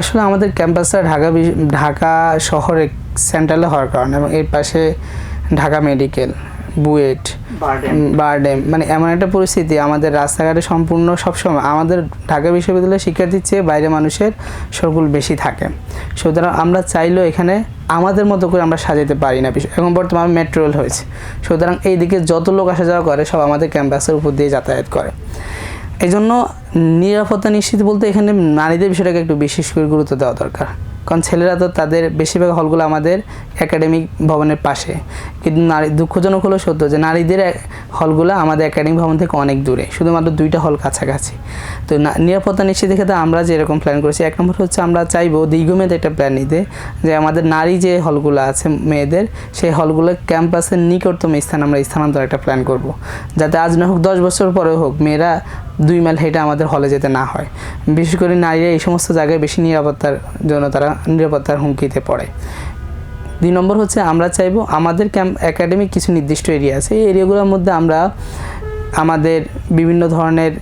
আসলে আমাদের ক্যাম্পাসটা ঢাকা ঢাকা শহরে সেন্ট্রালে হওয়ার কারণে এবং এর পাশে ঢাকা মেডিকেল বুয়েট বারডেম। মানে এমন একটা পরিস্থিতি আমাদের রাস্তাঘাটে সম্পূর্ণ সবসময় আমাদের ঢাকা বিশ্ববিদ্যালয়ের শিক্ষার্থীর চেয়ে বাইরে মানুষের সরকুল বেশি থাকে। সুতরাং আমরা চাইলেও এখানে আমাদের মতো করে আমরা সাজাতে পারি না বিষয় এখন বর্তমানে মেট্রো রেল হয়েছে। সুতরাং এই দিকে যত লোক আসা যাওয়া করে সব আমাদের ক্যাম্পাসের উপর দিয়ে যাতায়াত করে। এই জন্য নিরাপত্তা নিশ্চিত বলতে এখানে নারীদের বিষয়টাকে একটু বিশেষ করে গুরুত্ব দেওয়া দরকার। কারণ ছেলেরা তো তাদের বেশিরভাগ হলগুলো আমাদের একাডেমিক ভবনের পাশে। কিন্তু নারী, দুঃখজনক হলো সত্য যে নারীদের হলগুলো আমাদের একাডেমিক ভবন থেকে অনেক দূরে, শুধুমাত্র দুইটা হল কাছাকাছি। তো নিরাপত্তা নিশ্চিতের ক্ষেত্রে আমরা যেরকম প্ল্যান করেছি, এক নম্বর হচ্ছে আমরা চাইব দীর্ঘমেয়াদী একটা প্ল্যান নিতে যে আমাদের নারী যে হলগুলো আছে মেয়েদের, সেই হলগুলো ক্যাম্পাসের নিকটতম স্থান আমরা স্থানান্তর একটা প্ল্যান করব। যাতে আজ না হোক দশ বছর পরে হোক মেয়েরা দুই মাইল হেঁটে আমাদের হলে যেতে না হয়। বিশেষ করে নারীরা এই সমস্ত জায়গায় বেশি নিরাপত্তার জন্য তারা নিরাপত্তার হুমকিতে পড়ে। দুই নম্বর হচ্ছে আমরা চাইব আমাদের ক্যাম্প একাডেমিক কিছু নির্দিষ্ট এরিয়া আছে। এই এরিয়াগুলোর মধ্যে আমরা আমাদের বিভিন্ন ধরনের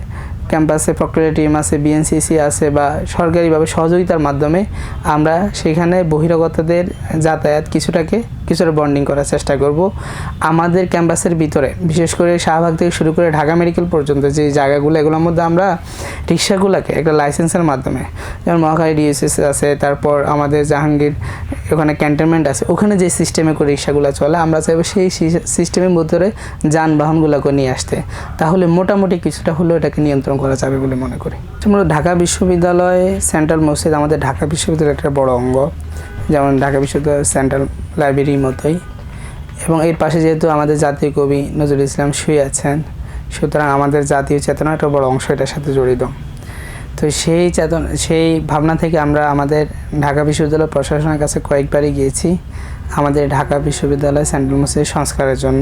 ক্যাম্পাসে প্রক্রিয়া টিম আছে বিএনসিসি আছে বা সরকারিভাবে সহযোগিতার মাধ্যমে আমরা সেখানে বহিরাগতদের যাতায়াত কিছুটাকে কিছুটা বন্ডিং করার চেষ্টা করব। আমাদের ক্যাম্পাসের ভিতরে, বিশেষ করে শাহবাগ থেকে শুরু করে ঢাকা মেডিকেল পর্যন্ত যে জায়গাগুলো, এগুলোর মধ্যে আমরা রিক্সাগুলোকে একটা লাইসেন্সের মাধ্যমে, যেমন মহাখালী ডিএসএস আছে, তারপর আমাদের জাহাঙ্গীর, ওখানে ক্যান্টনমেন্ট আছে, ওখানে যে সিস্টেমে করে রিক্সাগুলো চলে, আমরা চাইব সেই সিস্টেমের ভিতরে যানবাহনগুলোকে নিয়ে আসতে। তাহলে মোটামুটি কিছুটা হলেও এটাকে নিয়ন্ত্রণ করা যাবে বলে মনে করি। ঢাকা বিশ্ববিদ্যালয়ে সেন্ট্রাল মসজিদ আমাদের ঢাকা বিশ্ববিদ্যালয়ের একটা বড় অঙ্গ। যেমন ঢাকা বিশ্ববিদ্যালয় সেন্ট্রাল লাইব্রেরির মতোই। এবং এর পাশে যেহেতু আমাদের জাতীয় কবি নজরুল ইসলাম শুয়ে আছেন, সুতরাং আমাদের জাতীয় চেতনা একটা বড় অংশ এটার সাথে জড়িত। তো সেই চেতন, সেই ভাবনা থেকে আমরা আমাদের ঢাকা বিশ্ববিদ্যালয় প্রশাসনের কাছে কয়েকবারই গিয়েছি আমাদের ঢাকা বিশ্ববিদ্যালয় সেন্ট্রাল মসজিদ সংস্কারের জন্য,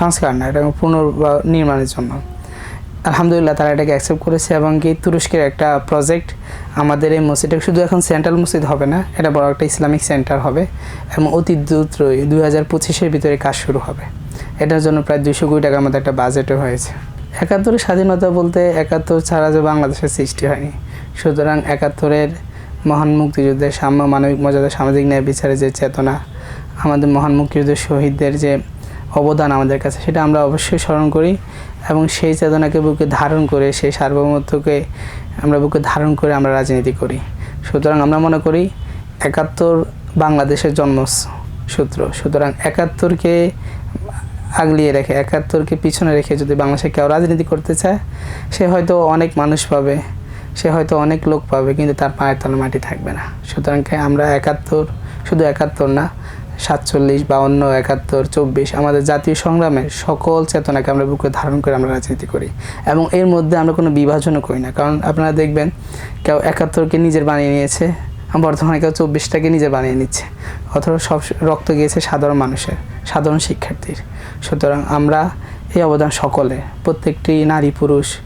সংস্কার না, এটা পুনর্নির্মাণের জন্য। আলহামদুলিল্লাহ তারা এটাকে অ্যাকসেপ্ট করেছে এবং কি তুরস্কের একটা প্রজেক্ট আমাদের এই মসজিদটা শুধু এখন সেন্ট্রাল মসজিদ হবে না, এটা বড় একটা ইসলামিক সেন্টার হবে এবং অতি দ্রুতই দুই হাজার পঁচিশের ভিতরে কাজ শুরু হবে। এটার জন্য প্রায় দুশো কোটি টাকার মতো একটা বাজেটও হয়েছে। একাত্তরের স্বাধীনতা বলতে একাত্তর ছাড়া যে বাংলাদেশের সৃষ্টি হয়নি। সুতরাং একাত্তরের মহান মুক্তিযুদ্ধের সাম্য মানবিক মর্যাদা, সামাজিক ন্যায় বিচারের যে চেতনা, আমাদের মহান মুক্তিযুদ্ধের শহীদদের যে অবদান আমাদের কাছে, সেটা আমরা অবশ্যই স্মরণ করি এবং সেই চেতনাকে বুকে ধারণ করে, সেই সার্বভৌমত্বকে আমরা বুকে ধারণ করে আমরা রাজনীতি করি। সুতরাং আমরা মনে করি একাত্তর বাংলাদেশের জন্ম সূত্র সুতরাং একাত্তরকে আগলিয়ে রেখে, একাত্তরকে পিছনে রেখে যদি বাংলাদেশে কেউ রাজনীতি করতে চায়, সে হয়তো অনেক মানুষ পাবে, সে হয়তো অনেক লোক পাবে, কিন্তু তার পায়ের তলে মাটি থাকবে না। সুতরাং আমরা একাত্তর, শুধু একাত্তর না সাতচল্লিশ, বাউন্ন, একাত্তর, চব্বিশ আমাদের জাতীয় সংগ্রামের সকল চেতনাকে আমরা বুকে ধারণ করে আমরা রাজনীতি করি। এবং এর মধ্যে আমরা কোনো বিভাজনও করি না। কারণ আপনারা দেখবেন, কেউ একাত্তরকে নিজের বানিয়ে নিয়েছে, বর্তমানে কেউ চব্বিশটাকে নিজে বানিয়ে নিচ্ছে। অথবা সব রক্ত গিয়েছে সাধারণ মানুষের, সাধারণ শিক্ষার্থীর। সুতরাং আমরা এই অবদান সকলের, প্রত্যেকটি নারী, পুরুষ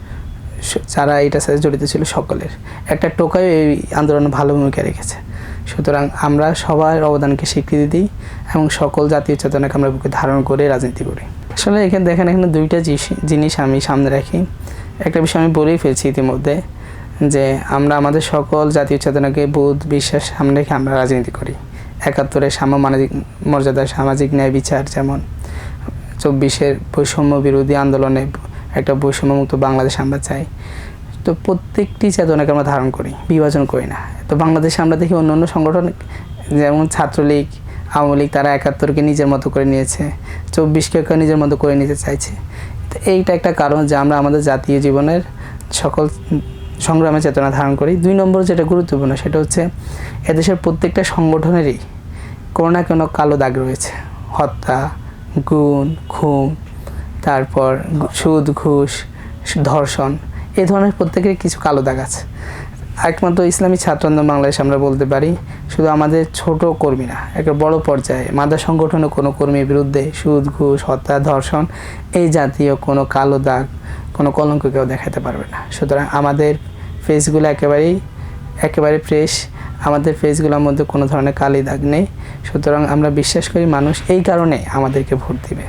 যারা এটার সাথে জড়িত ছিল সকলের। একটা টোকাই এই আন্দোলনে ভালো ভূমিকা রেখেছে। সুতরাং আমরা সবার অবদানকে স্বীকৃতি দিই এবং সকল জাতীয় চেতনাকে আমরা বুকে ধারণ করে রাজনীতি করি। আসলে এখানে দেখেন, এখানে দুইটা জিনিস- আমি সামনে রাখি। একটা বিষয় আমি বলেই ফেলছি ইতিমধ্যে, যে আমরা আমাদের সকল জাতীয় চেতনাকে, বোধ, বিশ্বাস সামনে রেখে আমরা রাজনীতি করি। একাত্তরের সাম্য মানবিক মর্যাদা, সামাজিক ন্যায় বিচার যেমন, চব্বিশের বৈষম্য বিরোধী আন্দোলনে একটা বৈষম্যমুক্ত বাংলাদেশ আমরা চাই। তো প্রত্যেকটি চেতনাকে আমরা ধারণ করি, বিভাজন করি না। তো বাংলাদেশে আমরা দেখি অন্য অন্য সংগঠন, যেমন ছাত্রলীগ, আওয়ামী লীগ, তারা একাত্তরকে নিজের মতো করে নিয়েছে, চব্বিশকে নিজের মতো করে নিতে চাইছে। তো এইটা একটা কারণ যে আমরা আমাদের জাতীয় জীবনের সকল সংগ্রামে চেতনা ধারণ করি। দুই নম্বর যেটা গুরুত্বপূর্ণ, সেটা হচ্ছে এদেশের প্রত্যেকটা সংগঠনেরই কোনো না কোনো কালো দাগ রয়েছে। হত্যা গুণ খুন, তারপর সুদ, ঘুষ, ধর্ষণ এই ধরনের প্রত্যেকের কিছু কালো দাগ আছে। একমাত্র ইসলামী ছাত্র আন্দোলন বাংলাদেশ আমরা বলতে পারি। শুধু আমাদের ছোট কর্মী না একটা বড় পর্যায়ে মাদা সংগঠনে কোনো কর্মীর বিরুদ্ধে সুদ, ঘুষ, হত্যা, ধর্ষণ, এই জাতীয় কোনো কালো দাগ, কোনো কলঙ্ক কেউ দেখাতে পারবে না। সুতরাং আমাদের ফেসগুলো একেবারেই, একেবারে ফ্রেশ আমাদের ফেসগুলোর মধ্যে কোনো ধরনের কালি দাগ নেই। সুতরাং আমরা বিশ্বাস করি মানুষ এই কারণে আমাদেরকে ভোট দিবে।